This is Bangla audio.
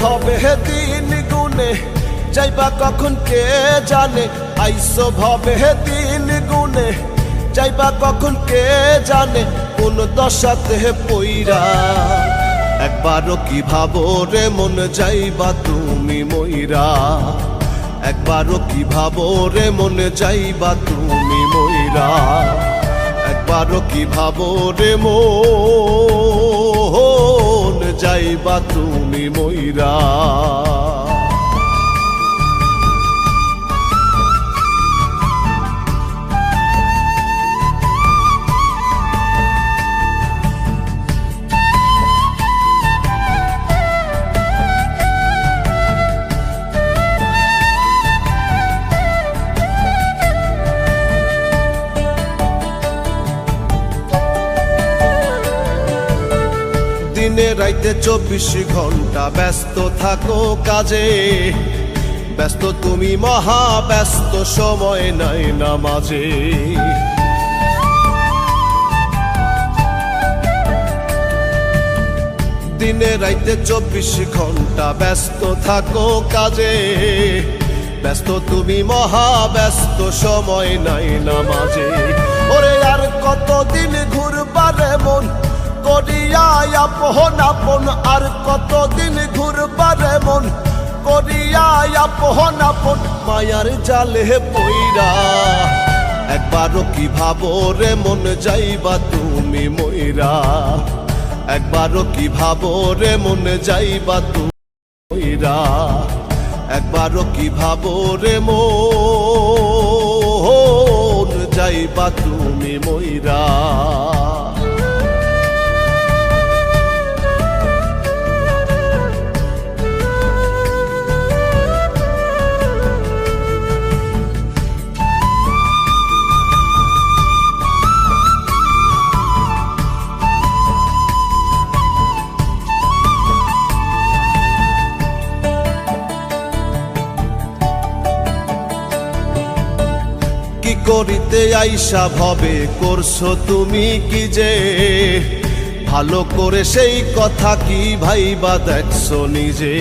ভবে দিন গুনে, যাইবা কখন কে জানে? আইসো ভবে দিন গুনে, যাইবা কখন কে জানে? কোন দশাতে পইরা, একবারও কি ভাবো রে মন যাইবা তুমি মইরা? একবারও কি ভাবো রে মন যাইবা তুমি মইরা? একবারও কি ভাবো রে মন যাইবা তুমি মইরা। দিনে রাইতে চব্বিশ ঘণ্টা ব্যস্ত থাকো কাজে। ব্যস্ত তুমি মহা ব্যস্ত, সময় নাই না মাঝে দিনে রাইতে চব্বিশ ঘণ্টা ব্যস্ত থাকো কাজে। ব্যস্ত তুমি মহা ব্যস্ত, সময় নাই না মাঝে ওরে আর কতদিন করিয়া আপন আপন আর কতদিন ঘুরবারে মন করিয়া আপন আপন মায়ার জালে পইরা। একবারও কি ভাবো রে মন যাইবা তুমি মইরা? একবারও কি ভাবো রে মন যাইবা তুমি মইরা? একবারও কি ভাবো রে মন যাইবা তুমি মইরা? করিতে আইসা ভবে করছ তুমি কি যে? ভালো করে সেই কথা কি ভাইবা দেখছ নিজে?